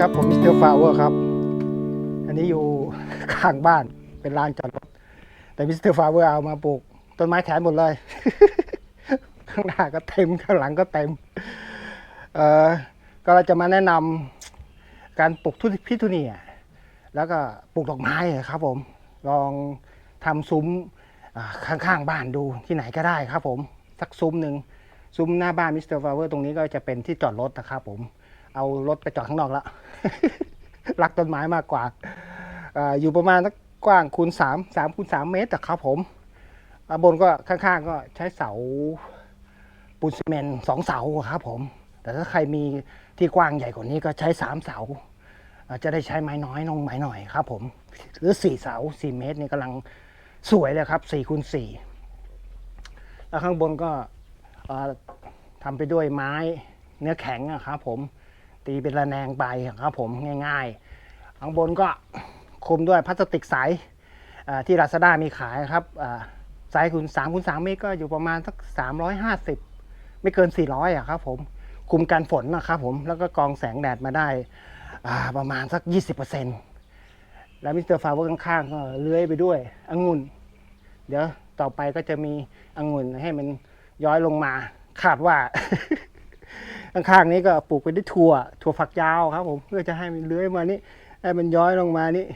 ครับ ผมมิสเตอร์ฟาวเวอร์ครับ อันนี้อยู่ข้างบ้านเป็นลานจอดรถ แต่มิสเตอร์ฟาวเวอร์เอามาปลูก ต้นไม้แขนหมดเลย ข้างหน้าก็เต็ม ข้างหลังก็เต็ม เอ่อก็เราจะมาแนะนำการปลูกทุพิทูเนีย แล้วก็ปลูกดอกไม้ครับผม ลองทำซุ้มอ่าข้างๆบ้านดูที่ไหนก็ได้ครับผม สักซุ้มหนึ่งซุ้มหน้าบ้านมิสเตอร์ฟาวเวอร์ตรงนี้ก็จะเป็นที่จอดรถนะครับผม เอารถไปจอดข้างนอกแล้วรักต้นไม้มากกว่าออยู่ประมาณสักกว้างคูณสามสามคูณสามเมตรอะครับผมบนก็ข้างๆก็ใช้เสาปูนซีเมนต์สองเสาครับผม แต่ถ้าใครมีที่กว้างใหญ่กว่านี้ก็ใช้สามเสาจะได้ใช้ไม้น้อยนงไม้หน่อยครับ ผม หรือสี่เสาสี่เมตรนี่กำลังสวยเลยครับสี่คูณสี่แล้วข้างบนก็ทำไปด้วยไม้เนื้อแข็งอะครับผม ตีเป็นระแนงใบครับผมง่ายๆข้างบนก็คลุมด้วยพลาสติกใสที่ลาซาด้ามีขายครับไซส์คูณ3คูณ3เมตรก็อยู่ประมาณสัก 350 ไม่เกิน 400อะครับผมคุมกันฝนนะครับผมแล้วก็กองแสงแดดมาได้ประมาณสัก 20%แล้วมิสเตอร์ฟาเวอร์ข้างๆก็เลื้อยไปด้วยองุ่น เดี๋ยวต่อไปก็จะมีองุ่นให้มันย้อยลงมาคาดว่า ข้างๆนี้ก็ปลูกไปด้วยถั่ว ถั่วฝักยาวครับ ผมเพื่อจะให้มันเลื้อยมานี่ให้มันย้อยลงมานี่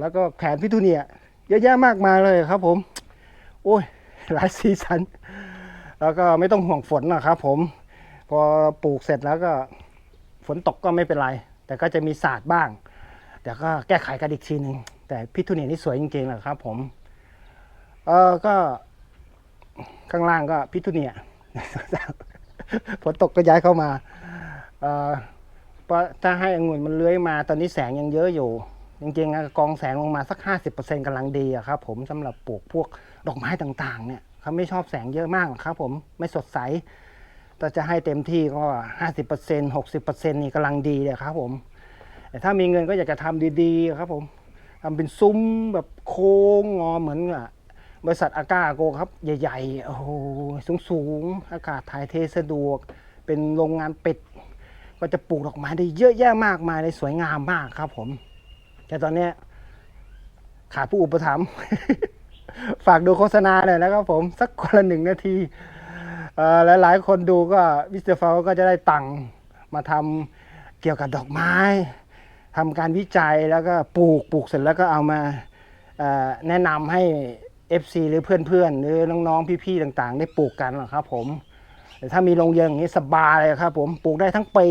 แล้วก็แขนพิทูเนียเยอะแยะมากมายเลยครับ ผม โอ้ยหลายสีสัน แล้วก็ไม่ต้องห่วงฝนนะครับผม พอปลูกเสร็จแล้วก็ฝนตกก็ไม่เป็นไร แต่ก็จะมีสาดบ้าง แต่ก็แก้ไขกันอีกทีหนึ่งแต่พิทูเนียนี่สวยจริงๆนะครับ ผม เออก็ข้างล่างก็พิทูเนีย ฝนตกก็ย้ายเข้ามาเพราะถ้าให้องุ่นมันเลื้อยมาตอนนี้แสงยังเยอะอยู่ จริงๆอะกองแสงลงมาสัก 50%กำลังดีอะครับผมสำหรับปลูกพวกดอกไม้ต่างๆ เนี่ยเขาไม่ชอบแสงเยอะมากครับผมไม่สดใสแต่จะให้เต็มที่ก็ 50% 60%นี่กำลังดีเลยครับผมแต่ถ้ามีเงินก็อยากจะทำดีๆ ครับผมทำเป็นซุ้มแบบโค้งงอเหมือนอะ บริษัทอากาโกครับ ใหญ่ๆ โอ้โหสูงๆ อากาศถ่ายเทสะดวก เป็นโรงงานเปิดก็จะปลูกดอกไม้ได้เยอะแยะมากมายเลยสวยงามมากครับผม แต่ตอนเนี้ยขาดผู้อุปถัมภ์ฝากดูโฆษณาหน่อยนะครับผม สักคนละหนึ่งนาทีหลายๆคนดูก็มิสเตอร์ฟาก็จะได้ตังค์มาทำเกี่ยวกับดอกไม้ทำการวิจัยแล้วก็ปลูกปลูกเสร็จแล้วก็เอามาแนะนำให้ FC หรือเพื่อนๆ หรือน้องๆ พี่ๆ ต่างๆ ได้ปลูกกันนะครับผมแต่ถ้ามีโรงเรือนอย่างนี้สบายเลยครับผมปลูกได้ทั้งปี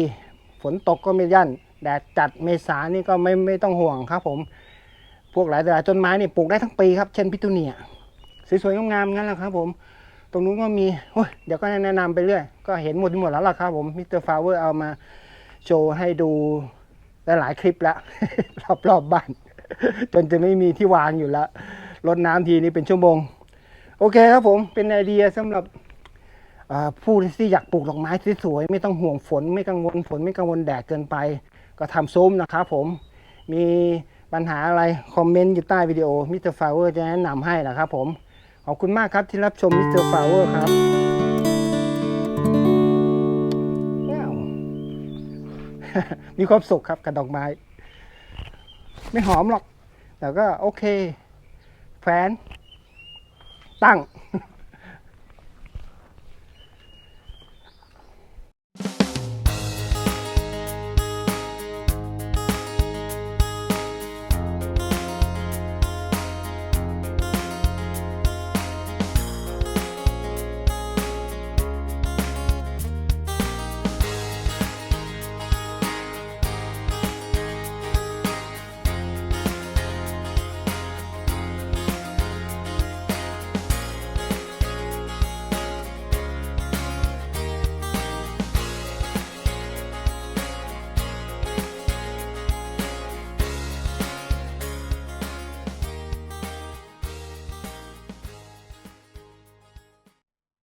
ฝนตกก็ไม่ยั่น แดดจัดเมษานี่ก็ไม่ไม่ต้องห่วงครับผม พวกหลายหลายต้นไม้นี่ปลูกได้ทั้งปีครับ เช่นพิทูเนียสวยๆงามๆงั้นแหละครับผม ตรงนู้นก็มีโอ้ยเดี๋ยวก็แนะนำไปเรื่อย ก็เห็นหมดหมดแล้วล่ะครับผมมิสเตอร์ฟาวเวอร์เอามาโชว์ให้ดูหลายๆคลิปแล้วรอบๆบบ้านจนจะไม่มีที่วางอยู่แล้ว รดน้ำทีนี้เป็นชั่วโมง โอเคครับผมเป็นไอเดียสำหรับผู้ที่อยากปลูกดอกไม้สวยๆไม่ต้องห่วงฝน ไม่กังวลฝนไม่กังวลแดดเกินไป ก็ทำซุ้มนะครับผมมีปัญหาอะไร คอมเมนต์อยู่ใต้วิดีโอมิสเตอร์ฟาวเวอร์จะแนะนำให้นะครับผม ขอบคุณมากครับที่รับชมมิสเตอร์ฟาวเวอร์ครับมีความสุขครับกับดอกไม้ ไม่หอมหรอก แต่ก็โอเค แฟน ตั้ง